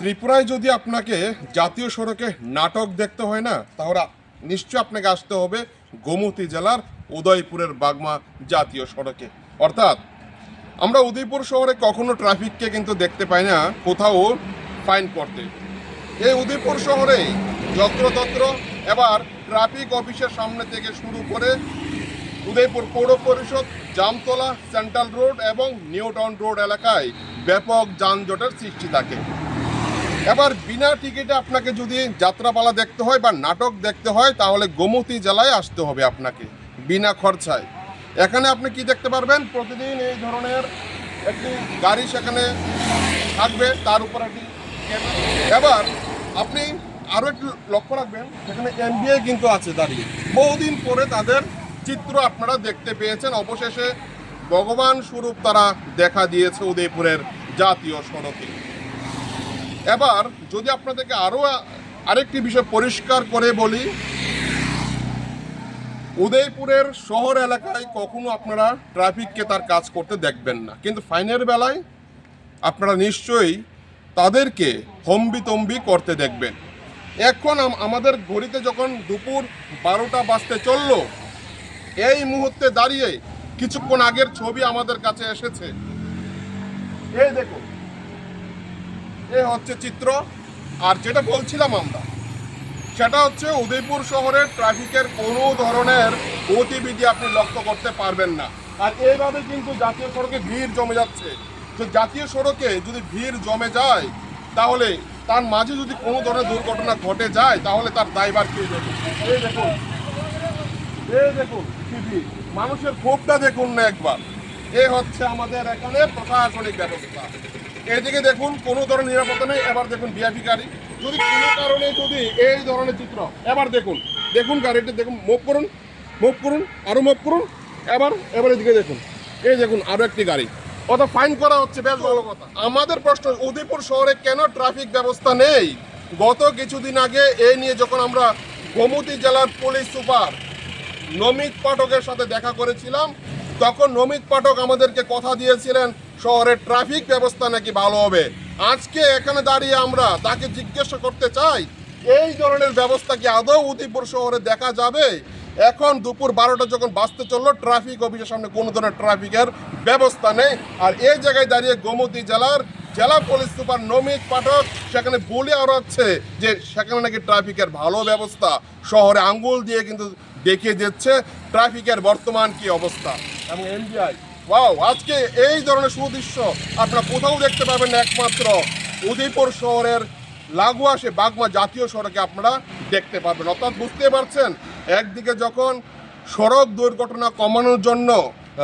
ত্রিপুরায় যদি আপনাকে জাতীয় সড়কে নাটক দেখতে হয় না, তাহলে নিশ্চয় আপনাকে আসতে হবে গোমতী জেলার উদয়পুরের বাগমা জাতীয় সড়কে। অর্থাৎ আমরা উদয়পুর শহরে কখনো ট্রাফিককে কিন্তু দেখতে পাই না, কোথাও ফাইন করতে। এই উদয়পুর শহরে যত্রতত্র এবার ট্রাফিক অফিসের সামনে থেকে শুরু করে উদয়পুর পৌর পরিষদ, জামতলা, সেন্ট্রাল রোড এবং নিউ টাউন রোড এলাকায় ব্যাপক যানজটের সৃষ্টি থাকে। এবার বিনা টিকিটে আপনাকে যদি যাত্রাপালা দেখতে হয় বা নাটক দেখতে হয়, তাহলে গোমতী জেলায় আসতে হবে আপনাকে, বিনা খরচায়। এখানে আপনি কি দেখতে পারবেন? প্রতিদিন এই ধরনের একটি গাড়ি সেখানে থাকবে, তার উপর একটি এবার আপনি আরও একটু লক্ষ্য রাখবেন, সেখানে এমবিআই কিন্তু আছে দাঁড়িয়ে। বহুদিন পরে তাদের চিত্র আপনারা দেখতে পেয়েছেন। অবশেষে ভগবান স্বরূপ তারা দেখা দিয়েছে উদয়পুরের জাতীয় সড়কে। এবার যদি আপনাদেরকে আরও আরেকটি বিষয় পরিষ্কার করে বলি, উদয়পুরের শহর এলাকায় কখনো আপনারা ট্রাফিককে তার কাজ করতে দেখবেন না। কিন্তু ফাইনের বেলায় আপনারা নিশ্চয়ই তাদেরকে হম্বিতম্বি করতে দেখবেন। এখন আমাদের ঘড়িতে যখন দুপুর বারোটা বাজতে চলল, এই মুহূর্তে দাঁড়িয়ে কিছুক্ষণ আগের ছবি আমাদের কাছে এসেছে। এই দেখুন এ হচ্ছে চিত্র, আর যেটা বলছিলাম আমরা, সেটা হচ্ছে উদয়পুর শহরের ট্রাফিকের কোনো ধরনের গতিবিধি আপনি লক্ষ্য করতে পারবেন না। আর এইভাবে কিন্তু জাতীয় সড়কে ভিড় জমে যাচ্ছে। তো জাতীয় সড়কে যদি ভিড় জমে যায়, তাহলে তার মাঝে যদি কোনো ধরনের দুর্ঘটনা ঘটে যায়, তাহলে তার দায়ভার কে দেবে এই দেখুন এই দেখুন মানুষের ক্ষোভটা দেখুন না একবার। এ হচ্ছে আমাদের এখানে প্রশাসনিক ব্যবস্থা। এদিকে দেখুন, কোনো ধরনের নিরাপত্তা নেই। এবার দেখুন বিআপি গাড়ি। যদি কোনো কারণে যদি এই ধরনের চিত্র, এবার দেখুন দেখুন গাড়িটা, দেখুন মুভ করুন মুভ করুন আরও মুভ করুন। এবার এবার এদিকে দেখুন। এই দেখুন আরও একটি গাড়ি। কত ফাইন করা হচ্ছে, বেশ ভালো কথা। আমাদের প্রশ্ন, উদয়পুর শহরে কেন ট্রাফিক ব্যবস্থা নেই? গত কিছুদিন আগে এই নিয়ে যখন আমরা গোমতী জেলার পুলিশ সুপার নমিত পাঠকের সাথে দেখা করেছিলাম তখন নমিত পাঠক আমাদেরকে কথা দিয়েছিলেন, শহরের ট্রাফিক ব্যবস্থা নাকি ভালো হবে? আজকে এখানে দাঁড়িয়ে আমরা তাকে জিজ্ঞাসা করতে চাই, এই ধরনের ব্যবস্থা কি আদৌ উদয়পুর শহরে দেখা যাবে? এখন দুপুর বারোটা যখন বাঁচতে চলল, ট্রাফিক অফিসের সামনে কোনো ধরনের ট্রাফিকের ব্যবস্থা নেই। আর এই জায়গায় দাঁড়িয়ে গোমতী জেলার জেলা পুলিশ সুপার নমিত পাঠক সেখানে বলে আওড়াচ্ছে যে সেখানে নাকি ট্রাফিকের ভালো ব্যবস্থা। শহরে আঙ্গুল দিয়ে কিন্তু দেখিয়ে দিচ্ছে। ট্রাফিকের বর্তমান কি অবস্থা? এবং এনবিআই, ওয়াও, আজকে এই ধরনের সুদৃশ্য আপনারা কোথাও দেখতে পাবেন একমাত্র উদয়পুর শহরের লাগোয়া সে বাগমা জাতীয় সড়কে আপনারা দেখতে পারবেন। অর্থাৎ বুঝতে পারছেন, একদিকে যখন সড়ক দুর্ঘটনা কমানোর জন্য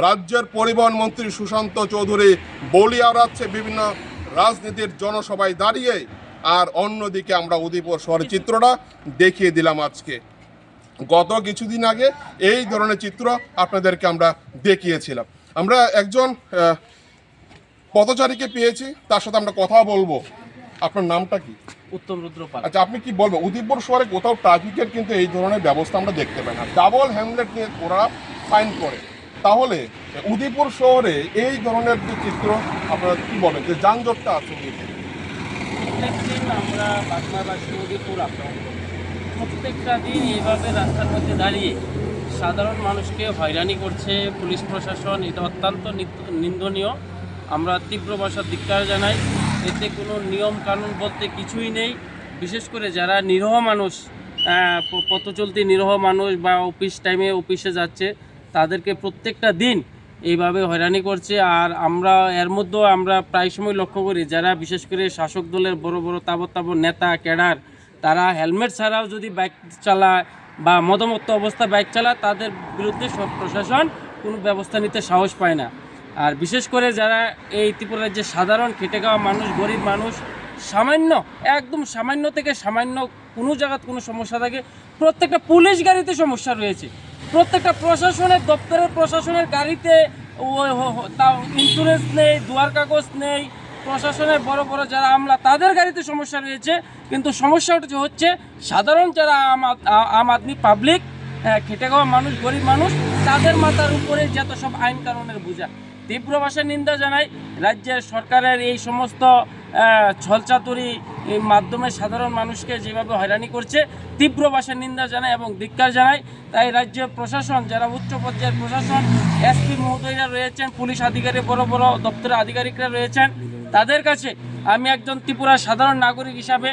রাজ্যের পরিবহন মন্ত্রী সুশান্ত চৌধুরী বলি আওড়াচ্ছে বিভিন্ন রাজনীতির জনসভায় দাঁড়িয়ে, আর অন্যদিকে আমরা উদয়পুর শহরের চিত্রটা দেখিয়ে দিলাম আজকে। গত কিছুদিন আগে এই ধরনের চিত্র আপনাদেরকে আমরা দেখিয়েছিলাম। আমরা একজন পথচারীকে পেয়েছি তার সাথে আমরা কথা বলব। আপনার নামটা কি? উত্তম রুদ্র পাল। আচ্ছা আপনি কি বলবেন? উদয়পুর শহরে কোথাও ট্রাফিকের কিন্তু এই ধরনের ব্যবস্থা আমরা দেখতে পাই না। ডাবল হ্যামলেট নিয়ে ওরা ফাইন করে। তাহলে উদয়পুর শহরে এই ধরনের যে চিত্র আপনারা কি বলেন যে যানজটটা আছে আমরা আক্রমণ করি প্রত্যেকটা দিন এইভাবে রাস্তার মধ্যে দাঁড়িয়ে সাধারণ মানুষকে হয়রানি করছে পুলিশ প্রশাসন, এটা অত্যন্ত নিত- নিন্দনীয়। আমরা তীব্র ভাষার ধিক্কার জানাই। এতে কোনো নিয়ম কানুন বলতে কিছুই নেই। বিশেষ করে যারা নিরহ মানুষ পথ চলতি নিরহ মানুষ বা অফিস টাইমে অফিসে যাচ্ছে, তাদেরকে প্রত্যেকটা দিন এইভাবে হয়রানি করছে। আর আমরা, এর মধ্যেও আমরা প্রায় সময় লক্ষ্য করি, যারা বিশেষ করে শাসক দলের বড় বড় তাবর তাবর নেতা, ক্যাডার তারা হেলমেট ছাড়াও যদি বাইক চালায় বা মদমত্ত অবস্থা বাইক চালায়, তাদের বিরুদ্ধে সব প্রশাসন কোনো ব্যবস্থা নিতে সাহস পায় না। আর বিশেষ করে যারা এই ত্রিপুরা যে সাধারণ খেটে খাওয়া মানুষ, গরিব মানুষ, সামান্য, একদম সামান্য থেকে সামান্য কোনো জায়গায় কোনো সমস্যা থাকে, প্রত্যেকটা পুলিশ গাড়িতে সমস্যা রয়েছে। প্রত্যেকটা প্রশাসনের দপ্তরের প্রশাসনের গাড়িতে ইন্স্যুরেন্স নেই, দুয়ার কাগজ নেই প্রশাসনের বড় বড় যারা আমলা, তাদের গাড়িতে সমস্যা রয়েছে। কিন্তু সমস্যাটা হচ্ছে সাধারণ যারা আম আদমি পাবলিক খেটে খাওয়া মানুষ, গরিব মানুষ, তাদের মাথার উপরে যত সব আইন কানুনের বোঝা। তীব্র ভাষায় নিন্দা জানাই, রাজ্যের সরকারের এই সমস্ত ছলচাতুরি মাধ্যমে সাধারণ মানুষকে যেভাবে হয়রানি করছে, তীব্র ভাষার নিন্দা জানায় এবং ধিক্কার জানায় তাই রাজ্য প্রশাসন, যারা উচ্চ পর্যায়ের প্রশাসন, এসপি মহোদয়রা রয়েছেন, পুলিশ আধিকারিক, বড় বড় দপ্তরের আধিকারিকরা রয়েছেন তাদের কাছে আমি একজন ত্রিপুরার সাধারণ নাগরিক হিসাবে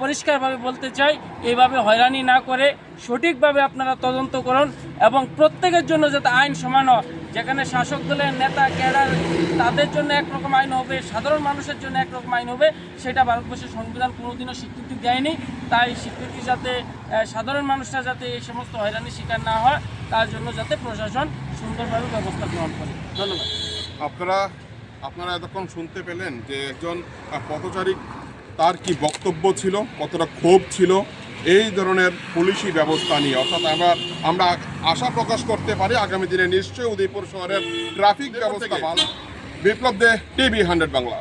পরিষ্কারভাবে বলতে চাই এইভাবে হয়রানি না করে সঠিকভাবে আপনারা তদন্ত করুন এবং প্রত্যেকের জন্য যাতে আইন সমান হয়। যেখানে শাসক দলের নেতা, ক্যাডার, তাদের জন্য একরকম আইন হবে, সাধারণ মানুষের জন্য একরকম আইন হবে, সেটা ভারতবর্ষের সংবিধান কোনোদিনও স্বীকৃতি দেয়নি। তাই স্বীকৃতি যাতে সাধারণ মানুষরা যাতে এই সমস্ত হয়রানির শিকার না হয়, তার জন্য যাতে প্রশাসন সুন্দরভাবে ব্যবস্থা গ্রহণ করে। ধন্যবাদ। আপনারা আপনারা এতক্ষণ শুনতে পেলেন যে একজন পথচারী তার কি বক্তব্য ছিল কতটা ক্ষোভ ছিল এই ধরনের পুলিশি ব্যবস্থা নিয়ে। অর্থাৎ আমরা আমরা আশা প্রকাশ করতে পারি আগামী দিনে নিশ্চয়ই উদয়পুর শহরের ট্রাফিক ব্যবস্থা ভালো। Biplab Dey TV hundred Bangla.